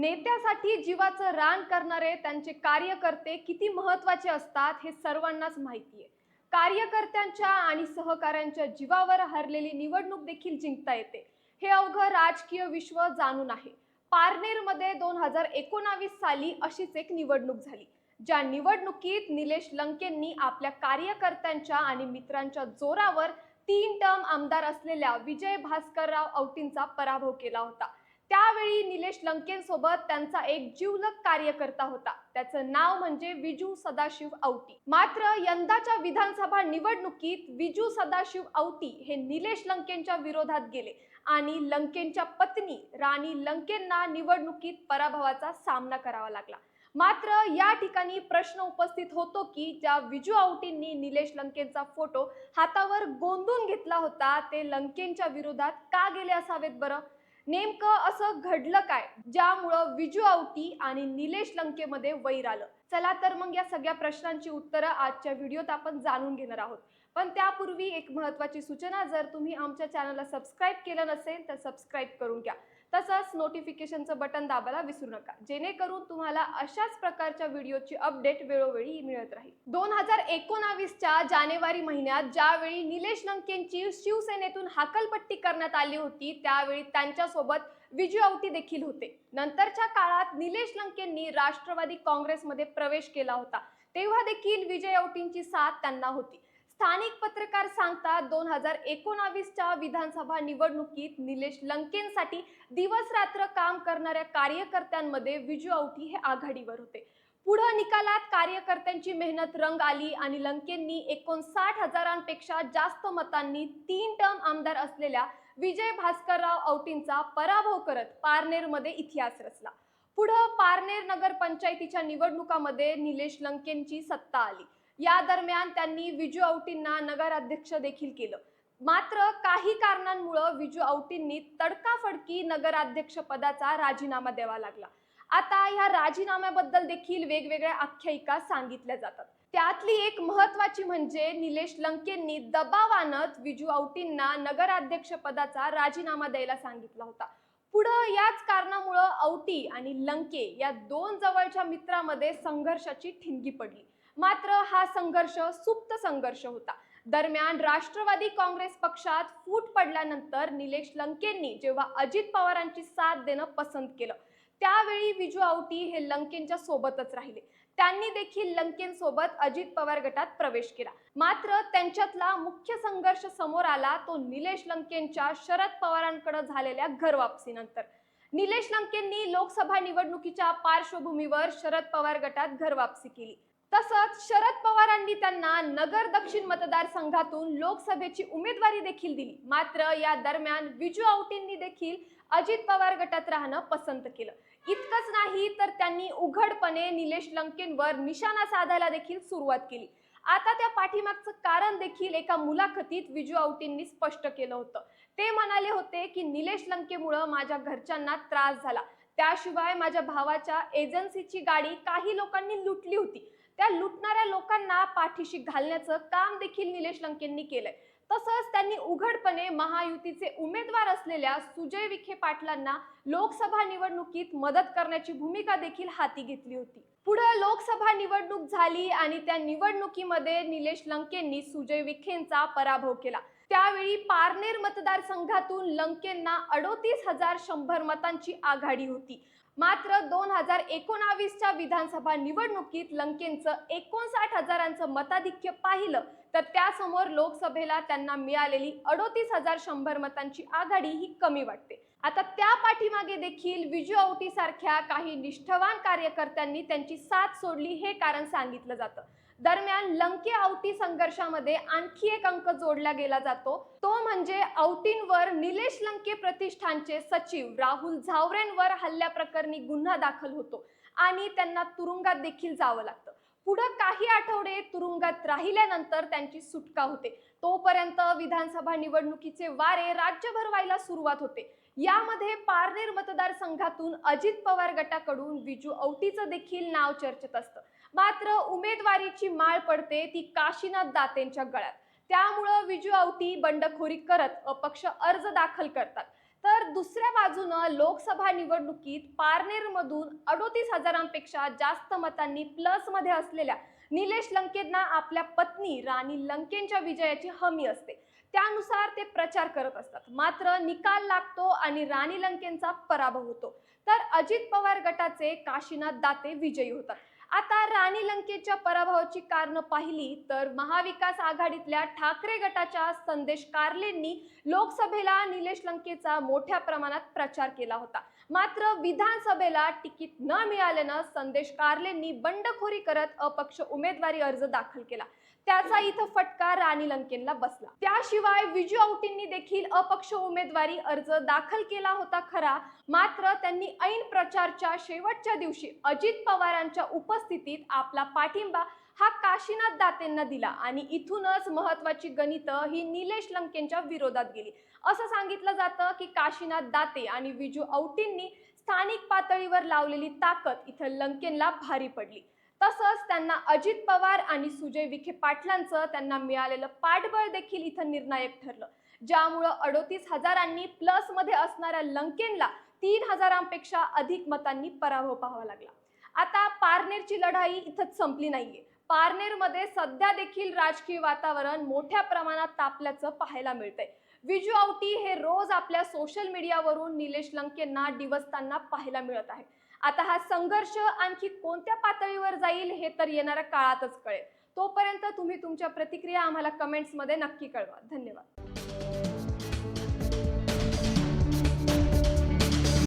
नेत्यासाठी जीवाचं रान करणारे त्यांचे कार्यकर्ते किती महत्त्वाचे असतात हे सर्वांनाच माहिती आहे. कार्यकर्त्यांच्या आणि सहकाऱ्यांच्या जीवावर हरलेली निवडणूक देखील जिंकता येते. हे अवघं राजकीय विश्व जाणून आहे. पारनेरमध्ये दोन हजार एकोणावीस साली अशीच एक निवडणूक झाली. ज्या निवडणुकीत निलेश लंकेंनी आपल्या कार्यकर्त्यांच्या आणि मित्रांच्या जोरावर तीन टर्म आमदार असलेल्या विजय भास्करराव औटींचा पराभव केला होता. त्यावेळी निलेश लंकेंसोबत त्यांचा एक जीवलक कार्यकर्ता होता. त्याचं नाव म्हणजे विजू सदाशिव औटी. मात्र यंदाच्या विधानसभा निवडणुकीत विजू सदाशिव औटी हे निलेश लंकेंच्या विरोधात गेले आणि लंकेंच्या पत्नी राणी लंकेंना निवडणुकीत पराभवाचा सामना करावा लागला. मात्र या ठिकाणी प्रश्न उपस्थित होतो की ज्या विजू औटींनी निलेश लंकेंचा फोटो हातावर गोंधून घेतला होता ते लंकेंच्या विरोधात का गेले असावेत बरं? नेमकं असं घडलं काय? ज्यामुळं विजू आवटी आणि निलेश लंकेमध्ये वैर आलं. चला तर मग या सगळ्या प्रश्नांची उत्तरं आजच्या व्हिडिओत आपण जाणून घेणार आहोत. पण त्यापूर्वी एक महत्वाची सूचना जर तुम्ही आमच्या चॅनलला सबस्क्राईब केलं नसेल तर सबस्क्राईब करून घ्या. तसंच नोटिफिकेशनचं बटन दाबायला विसरू नका. जेणेकरून तुम्हाला अशाच प्रकारच्या व्हिडिओची अपडेट वेळोवेळी मिळत राहील. दोन हजार एकोणावीसच्या जानेवारी महिन्यात ज्यावेळी निलेश लंकेंची शिवसेनेतून हाकलपट्टी करण्यात आली होती त्यावेळी त्यांच्यासोबत विजय औटी देखील होते. नंतरच्या काळात निलेश लंकेंनी राष्ट्रवादी काँग्रेसमध्ये प्रवेश केला होता. तेव्हा देखील विजय औटींची साथ त्यांना होती. स्थानिक पत्रकार सांगतात दोन हजार एकोणावीसच्या विधानसभा निवडणुकीत निलेश लंकेंसाठी दिवस रात्र काम करणाऱ्या कार्यकर्त्यांमध्ये विजू औटी हे आघाडीवर होते. पुढं निकालात कार्यकर्त्यांची मेहनत रंग आली आणि लंकेंनी एकोणसाठ हजारांपेक्षा जास्त मतांनी तीन टर्म आमदार असलेल्या विजय भास्करराव औटींचा पराभव करत पारनेरमध्ये इतिहास रचला. पुढं पारनेर नगर पंचायतीच्या निवडणुकामध्ये निलेश लंकेंची सत्ता आली. या दरम्यान त्यांनी विजू औटींना नगराध्यक्ष देखील केलं. मात्र काही कारणांमुळं विजू औटींनी तडकाफडकी नगराध्यक्ष पदाचा राजीनामा द्यावा लागला. आता ह्या राजीनाम्याबद्दल देखील वेगवेगळ्या आख्यायिका सांगितल्या जातात. त्यातली एक महत्वाची म्हणजे निलेश लंकेंनी दबाव आणत विजू औटींना नगराध्यक्ष पदाचा राजीनामा द्यायला सांगितला होता. पुढं याच कारणामुळं औटी आणि लंके या दोन जवळच्या मित्रामध्ये संघर्षाची ठिणगी पडली. मात्र हा संघर्ष सुप्त संघर्ष होता. दरम्यान राष्ट्रवादी काँग्रेस पक्षात फूट पडल्यानंतर निलेश लंकेंनी जेव्हा अजित पवारांची साथ देणं पसंत केलं त्यावेळी विजू आवटी हे लंकेंच्या सोबतच राहिले. त्यांनी देखील लंकेंसोबत अजित पवार गटात प्रवेश केला. मात्र त्यांच्यातला मुख्य संघर्ष समोर आला तो निलेश लंकेंच्या शरद पवारांकडे झालेल्या घरवापसीनंतर निलेश लंकेंनी लोकसभा निवडणुकीच्या पार्श्वभूमीवर शरद पवार गटात घरवापसी केली. तसंच शरद पवारांनी त्यांना नगर दक्षिण मतदारसंघातून लोकसभेची उमेदवारी देखील दिली. मात्र या दरम्यान विजू औटींनी देखील अजित पवार गटात राहणं पसंत केलं. इतकंच नाही तर त्यांनी उघडपणे निलेश लंकेंवर निशाणा साधायला देखील सुरुवात केली. आता त्या पाठीमागचं कारण देखील एका मुलाखतीत विजू औटींनी स्पष्ट केलं होतं. ते म्हणाले होते की निलेश लंकेमुळं माझ्या घरच्यांना त्रास झाला. त्याशिवाय माझ्या भावाच्या एजन्सीची गाडी काही लोकांनी लुटली होती. त्या लुटणाऱ्या लोकांना पाठीशी घालण्याचं काम देखील निलेश लंकेंनी केलंय. तसंच त्यांनी उघडपणे महायुतीचे उमेदवार असलेल्या सुजय विखे पाटलांना लोकसभा निवडणुकीत मदत करण्याची भूमिका देखील हाती घेतली होती. पुढे लोकसभा निवडणूक झाली आणि त्या निवडणुकीमध्ये निलेश लंकेंनी सुजय विखेंचा पराभव केला. त्यावेळी पारनेर मतदारसंघातून लंकेंना अडोतीस हजार शंभर मतांची आघाडी होती. मात्र दोन हजार एकोणावीसच्या विधानसभा निवडणुकीत लंकेंचं एकोणसाठ हजारांचं मताधिक्य पाहिलं तर त्यासमोर लोकसभेला त्यांना मिळालेली अडोतीस हजार शंभर मतांची आघाडी ही कमी वाटते. आता त्या पाठीमागे देखील विजू औटी सारख्या काही निष्ठवान कार्यकर्त्यांनी त्यांची साथ सोडली हे कारण सांगितलं जातं. दरम्यान लंके औटी संघर्षामध्ये आणखी एक अंक जोडला गेला जातो. तो म्हणजे औटींवर निलेश लंके प्रतिष्ठानचे सचिव राहुल झावरेंवर हल्ल्याप्रकरणी गुन्हा दाखल होतो आणि त्यांना तुरुंगात देखील जावं लागतं. पुढं काही आठवडे तुरुंगात राहिल्यानंतर त्यांची सुटका होते. तोपर्यंत विधानसभा निवडणुकीचे वारे राज्यभर व्हायला सुरुवात होते. यामध्ये पारनेर मतदारसंघातून अजित पवार गटाकडून विजू औटीचं देखील नाव चर्चेत असतं. मात्र उमेदवारीची माळ पडते ती काशीनाथ दातेंच्या गळ्यात. त्यामुळं विजू औटी बंडखोरी करत अपक्ष अर्ज दाखल करतात. तर दुसऱ्या बाजूनं लोकसभा निवडणुकीत पारनेरमधून अडोतीस हजारांपेक्षा जास्त मतांनी प्लसमध्ये असलेल्या निलेश लंकेंना आपल्या पत्नी राणी लंकेंच्या विजयाची हमी असते. त्यानुसार ते प्रचार करत असतात. मात्र निकाल लागतो आणि राणी लंकेंचा पराभव होतो. तर अजित पवार गटाचे काशीनाथ दाते विजयी होतात. आता राणी लंकेच्या पराभवाची कारणं पाहिली तर महाविकास आघाडीतल्या ठाकरे गटाच्या संदेश कार्लेंनी लोकसभेला निलेश लंकेचा मोठ्या प्रमाणात प्रचार केला होता. मात्र विधानसभेला तिकीट न मिळाल्यानं संदेश कार्लेंनी बंडखोरी करत अपक्ष उमेदवारी अर्ज दाखल केला. त्याचा इथं फटका राणी लंकेनला बसला. त्याशिवाय विजू औटींनी देखील अपक्ष उमेदवारी अर्ज दाखल केला होता खरा. मात्र त्यांनी ऐन प्रचारच्या शेवटच्या दिवशी अजित पवारांच्या उपस्थितीत आपला पाठिंबा हा काशीनाथ दातेंना दिला आणि इथूनच महत्वाची गणितं ही निलेश लंकेंच्या विरोधात गेली. असं सांगितलं जातं की काशीनाथ दाते आणि विजू औटींनी स्थानिक पातळीवर लावलेली ताकद इथं लंकेनला भारी पडली. तसंच त्यांना अजित पवार आणि सुजय विखे पाटलांचं त्यांना मिळालेलं पाठबळ देखील इथं निर्णायक ठरलं. ज्यामुळं अडोतीस हजारांनी प्लसमध्ये असणाऱ्या लंकेनला तीन हजारांपेक्षा अधिक मतांनी पराभव पाहावा लागला. आता पारनेरची लढाई इथंच संपली नाहीये. पारनेरमध्ये सध्या देखील राजकीय वातावरण मोठ्या प्रमाणात तापल्याचं पाहायला मिळतंय. विजू आवटी हे रोज आपल्या सोशल मीडियावरून निलेश लंकेंना डिवसताना पाहायला मिळत आहे आता हा संघर्ष आणखी कोणत्या पातळीवर जाईल हे तर येणाऱ्या काळातच कळेल. तोपर्यंत तुम्ही तुमच्या प्रतिक्रिया आम्हाला कमेंट्समध्ये नक्की कळवा. धन्यवाद.